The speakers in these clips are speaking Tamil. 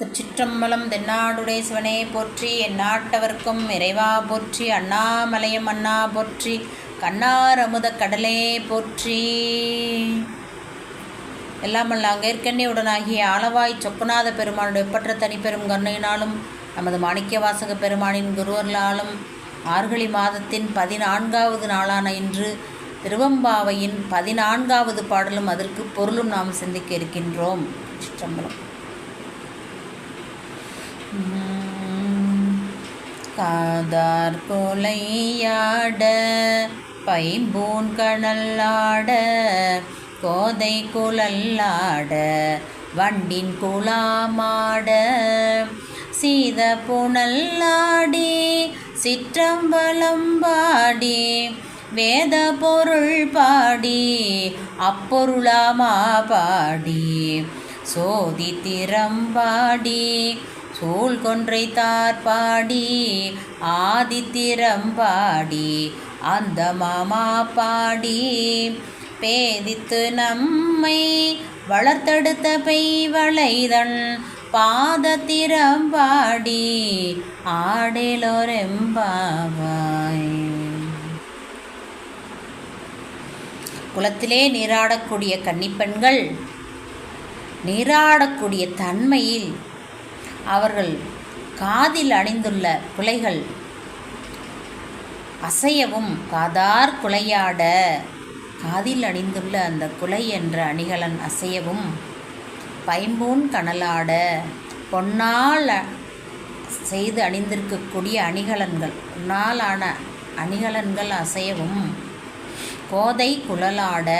திருச்சிற்றம்பலம் தென்னாடுடைய சிவனே போற்றி எந்நாட்டவர்க்கும் இறைவா போற்றி அண்ணாமலையம் அண்ணா போற்றி கண்ணார் அமுத கடலே போற்றி. எல்லாம் அல்ல அங்கேற்கண்ணியுடனாகிய ஆளவாய் சொக்கநாத பெருமானுடைய பற்ற தனிப்பெரும் கருணையினாலும் நமது மாணிக்க வாசக பெருமானின் குருவர்களாலும் ஆர்கழி மாதத்தின் பதினான்காவது நாளான இன்று திருவம்பாவையின் பதினான்காவது பாடலும் அதற்கு பொருளும் நாம் சிந்திக்க இருக்கின்றோம். சிற்றம்பலம் காதார் கொலையாட பைம்பூன் கடல்லாட கோதை குழல்லாட வண்டின் குலாமாட சீத புனல்லாடி சிற்றம்பலம் பாடி வேத பொருள் பாடி அப்பொருளாமா பாடி சோதி திறம்பாடி சூழ் பாடி தார்பாடி ஆதித்திரம்பாடி அந்த மாமா பாடி. பேதித்து நம்மை வளர்த்தெடுத்த பெய்வளைதன் பாதத்திரம்பாடி ஆடலோரெம்பாவாய் குளத்திலே நீராடக்கூடிய கன்னிப்பெண்கள் நீராடக்கூடிய தன்மையில் அவர்கள் காதில் அணிந்துள்ள குலைகள் அசையவும் காதார் குலையாட. காதில் அணிந்துள்ள அந்த குலை என்ற அணிகலன் அசையவும் பைம்பூன் கனலாட. பொன்னால் செய்து அணிந்திருக்கக்கூடிய அணிகலன்கள் பொன்னாலான ஆன அணிகலன்கள் அசையவும் கோதை குழலாட.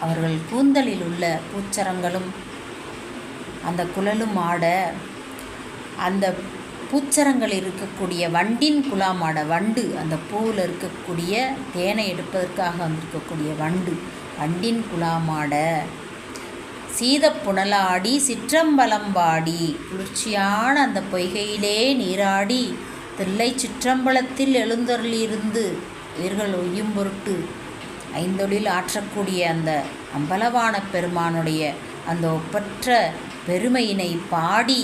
அவர்கள் கூந்தலில் உள்ள பூச்சரங்களும் அந்த குழலும் ஆட. அந்த பூச்சரங்கள் இருக்கக்கூடிய வண்டின் குலாமாட வண்டு அந்த பூவில் இருக்கக்கூடிய தேனை எடுப்பதற்காக வந்திருக்கக்கூடிய வண்டு வண்டின் குலாமாட சிற்றம்பலம் சிற்றம்பலம்பாடி குளிர்ச்சியான அந்த பொய்கையிலே நீராடி தில்லை சிற்றம்பலத்தில் எழுந்தருளியிருந்து உயிர்கள் ஒய்யும் பொருட்டு ஐந்தொழில் ஆற்றக்கூடிய அந்த அம்பலவான பெருமானுடைய அந்த ஒப்பற்ற பெருமையினை பாடி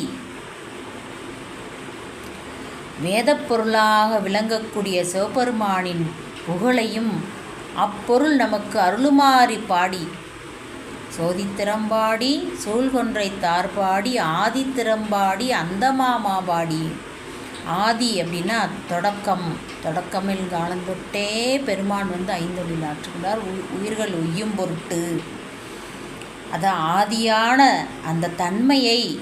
வேதப்பொருளாக விளங்கக்கூடிய சிவபெருமானின் புகழையும் அப்பொருள் நமக்கு அருளுமாறி பாடி சோதித்திறம்பாடி சூழ்கொன்றை தார்பாடி ஆதித்திறம்பாடி அந்தமாமா பாடி. ஆதி அப்படின்னா தொடக்கம். தொடக்கமில் காலந்தொட்டே பெருமான் வந்து ஐந்தொழில் ஆற்றுகிறார் உயிர்கள் உய்யும் பொருட்டு. அதான் ஆதியான அந்த தன்மையை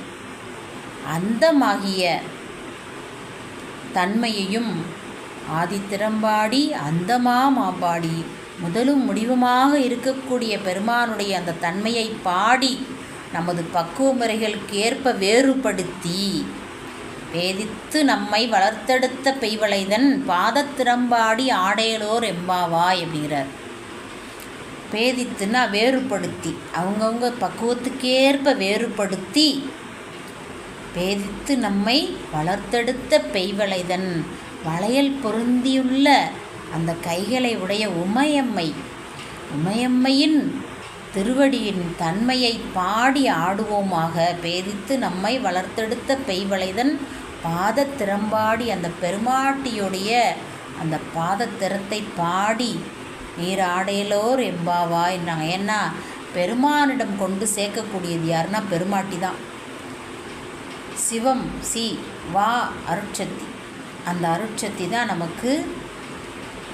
அந்தமாகிய தன்மையையும் ஆதித்திறம்பாடி அந்தமாமாம்பாடி முதலும் முடிவுமாக இருக்கக்கூடிய பெருமானுடைய அந்த தன்மையை பாடி நமது பக்குவ முறைகளுக்கு ஏற்ப வேறுபடுத்தி வேதித்து நம்மை வளர்த்தெடுத்த பெய்வளைதன் பாதத்திறம்பாடி ஆடையலோர் எம்பாவாய் அப்படிங்கிறார். பேதித்துன்னா வேறுபடுத்தி அவங்கவுங்க பக்குவத்துக்கேற்ப வேறுபடுத்தி பேதித்து நம்மை வளர்த்தெடுத்த பெய்வளைதன். வளையல் பொருந்தியுள்ள அந்த கைகளை உடைய உமையம்மை. உமையம்மையின் திருவடியின் தன்மையை பாடி ஆடுவோமாக. பேதித்து நம்மை வளர்த்தெடுத்த பெய்வளைதன் பாத திறம்பாடி அந்த பெருமாட்டியுடைய அந்த பாதத்திறத்தை பாடி நீராடையலோர் எம்பாவாய்ன்றாங்க ஏன்னா பெருமானிடம் கொண்டு சேர்க்கக்கூடியது யாருன்னா பெருமாட்டி தான். சிவம் சி வா அருட்சக்தி. அந்த அருட்சக்தி தான் நமக்கு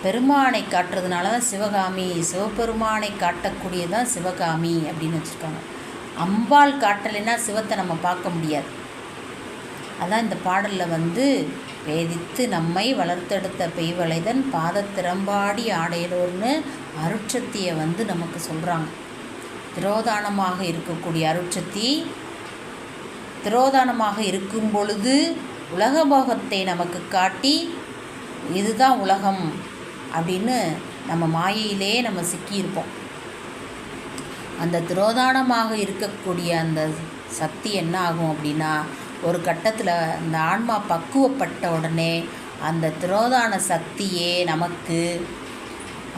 பெருமானை காட்டுறதுனால தான் சிவகாமி சிவபெருமானை காட்டக்கூடியதான் சிவகாமி அப்படின்னு வச்சுருக்காங்க. அம்பாள் காட்டலைன்னா சிவத்தை நம்ம பார்க்க முடியாது. அதான் இந்த பாடலில் வந்து வேதித்து நம்மை வளர்த்தெடுத்த பெய்வளைதன் பாதத்திறம்பாடி ஆடையலோர்னு அருட்சக்தியை வந்து நமக்கு சொல்கிறாங்க திரோதானமாக இருக்கக்கூடிய அருட்சக்தி திரோதானமாக இருக்கும் பொழுது உலகபோகத்தை நமக்கு காட்டி இதுதான் உலகம் அப்படின்னு நம்ம மாயையிலே நம்ம சிக்கியிருப்போம். அந்த திரோதானமாக இருக்கக்கூடிய அந்த சக்தி என்ன ஆகும் அப்படின்னா ஒரு கட்டத்தில் அந்த ஆன்மா பக்குவப்பட்ட உடனே அந்த திரோதான சக்தியே நமக்கு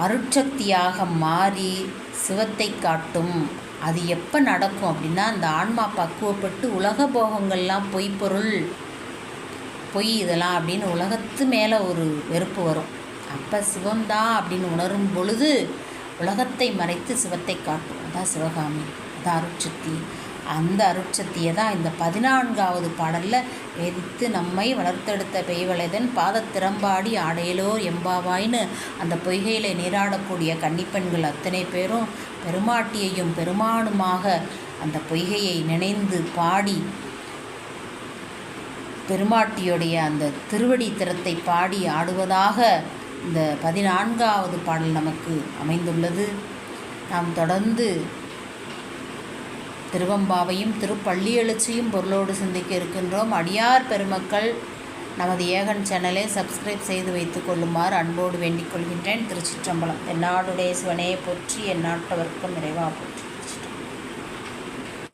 அருட்சக்தியாக மாறி சிவத்தை காட்டும் அது எப்போ நடக்கும் அப்படின்னா அந்த ஆன்மா பக்குவப்பட்டு உலக போகங்கள்லாம் பொய்ப்பொருள் பொய் இதெல்லாம் அப்படின்னு உலகத்து மேலே ஒரு வெறுப்பு வரும். அப்போ சிவம்தான் அப்படின்னு உணரும் பொழுது உலகத்தை மறைத்து சிவத்தை காட்டும். அதான் சிவகாமி அதான் அருட்சக்தி அந்த அருட்சக்தியை தான் இந்த பதினான்காவது பாடலில் எதிர்த்து நம்மை வளர்த்தெடுத்த பெய்வளைதன் பாதத்திறம்பாடி ஆடையிலோர் எம்பாவாய்னு அந்த பொய்கையில் நீராடக்கூடிய கன்னிப்பெண்கள் அத்தனை பேரும் பெருமாட்டியையும் பெருமானுமாக அந்த பொய்கையை நினைந்து பாடி பெருமாட்டியுடைய அந்த திருவடி திறத்தை பாடி ஆடுவதாக இந்த பதினான்காவது பாடல் நமக்கு அமைந்துள்ளது. நாம் தொடர்ந்து திருவம்பாவையும் திருப்பள்ளி எழுச்சியும் பொருளோடு சிந்திக்க இருக்கின்றோம். அடியார் பெருமக்கள் நமது ஏகன் சேனலை சப்ஸ்கிரைப் செய்து வைத்துக் கொள்ளுமாறு அன்போடு வேண்டிக் கொள்கின்றேன். திருச்சிற்றம்பலம் என்னாடுடைய சிவனே போற்றி எந்நாட்டவர்க்கும் நிறைவாக போற்றி.